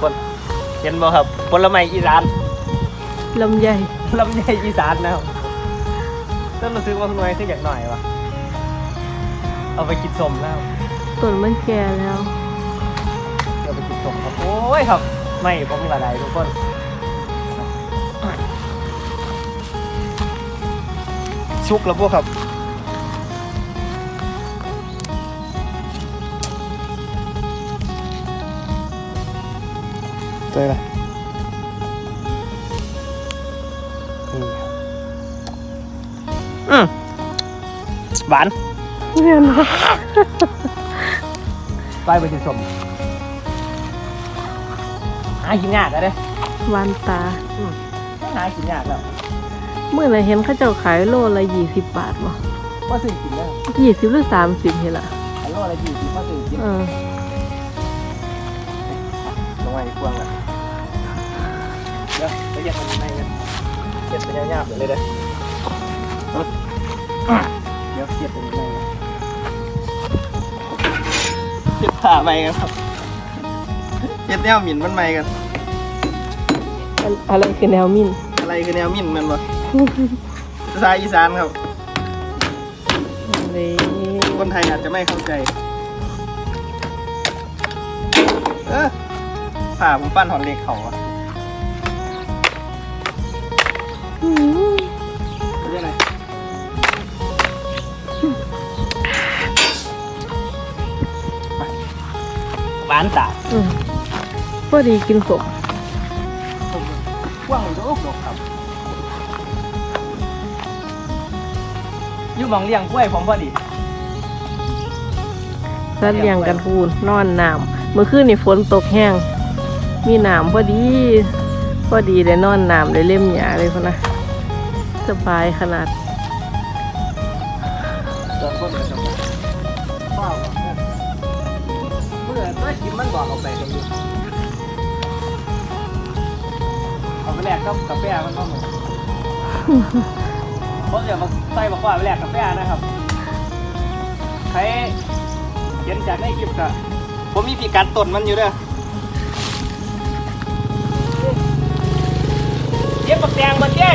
คนเห็นบ่ครับผลไม้อีสานลำไยลำไยอีสานนะครับต้นรู้สึกว่าหน่วยขึ้นอย่างหน่อยวะเอาไปกินสมแล้วต้นมันแก่แล้วเอาไปกินสมครับโอ้ยครับ ไม่ผมกระไดทุกคนชุกแล้วพวกครับ เจอละนี่ครับอืมหวานเรียนว่าไปไปกินสมหากินยากอะเด้วานตา หากินยากแล้วเมื่อไหร่เห็นเขาเจ้าขายโลละยี่สิบบาทบ่ว่าซื้อกินแล้วยี่สิบหรือสามสิบเห็นละฮัลโหลอะไรกี่สิว่าซื้อกินเออ ลงไปกวางอะ เดี๋ยวไปเย็ดมันในกันเย็ดไปยาวๆเลยเด้อเดี๋ยวเย็ดไปในกันเย็ดผ่าไปกันครับเย็ดแนวหมิ่นมันไม่กัน อะไรคือแนวมินอะไรคือแนวมิ่นมันวะภาษาอีสานครับ เลยคนไทยอาจจะไม่เข้าใจ เออผ่าผมปั้นหอนเหล็กเขาอะ เรียกอะไรหวานตาอืมพอดีกินสมผมกว้างโลกครับอยู่หมองเลี้ยงกล้วยผมพอดีแล้วเลี้ยงกันพูนนอนน้ำเมื่อคืนนี่ฝนตกแห้ง มีน้ำพอดี พอดีได้นอนน้ำได้เล่มหยาเลยพะนะ สบายขนาดเดินคนเดินจังหวะว้าวเมื่อเมื่อกินมันบอกเอาไปกันอยู่เอาไปแลกกับกาแฟมันก็เหมือนเพราะเดี๋ยวมาใส่บอกว่าไปแลกกาแฟนะครับใครเห็นจากในคลิปก็ผมมีพิกัดต้นมันอยู่เด้อเย็บปักแดงมาเจ้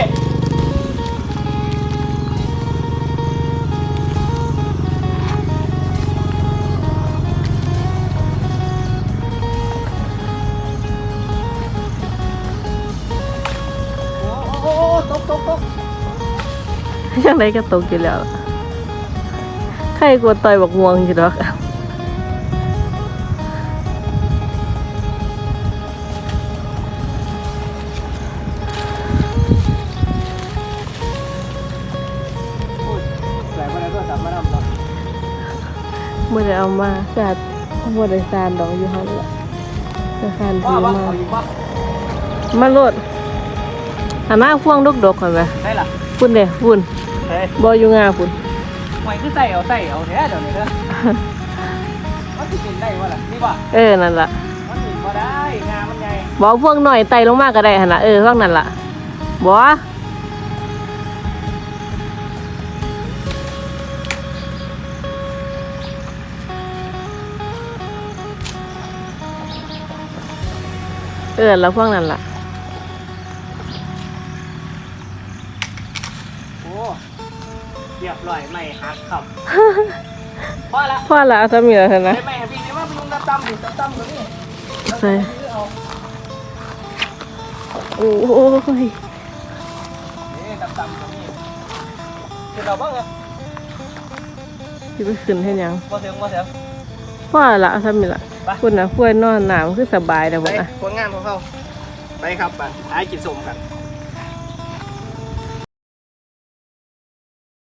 ยังไงก็ตกอยู่แล้ว ใครกลัวต่อยบักม่วงอยู่ดอกอุ้ยแหลกมาแล้วก็สามมารถเนาะเมื่อได้เอามาจัดบริษัทดอกอยู่ห้องละธนาคารว่าถือว่ามาเอาอีกว่ามาโลดหันหน้าพ่วงดกดกๆก่อนไหมได้ล่ะ พุ่นเด้พุ่นเฮ้ยบอยู่งาพุ่นหวยคือใส่เอาใส่เอาแท้เดี๋ยวนี้เด้อมันสิกินได้วะล่ะนี่ว่าเออนั่นล่ะมันกินบ่ได้งามันใหญ่บอพวกหน่อยไตลงมากก็ได้หันละเออพวกนั่นล่ะบอเออแล้วพวกนั้นล่ะ เรียบร้อยไม่หักครับพอละพ่อละเอาทำอยู่แล้วนะไม่ไม่ให้พี่นี่ว่าพี่ลุงตำตำดิตำตำตัวนี้ใส่เอาโอ้ยนี่ตำตำตัวนี้คือเราบ้างเหรอที่ไปขึ้นให้ยังมาเสียงมาเสียงพ่อละเอาทำอยู่ละไปคุณนะคุยนอนหนาวคือสบายแต่ไปบ่นะผลงานของเขาไปครับไปหากินสมกัน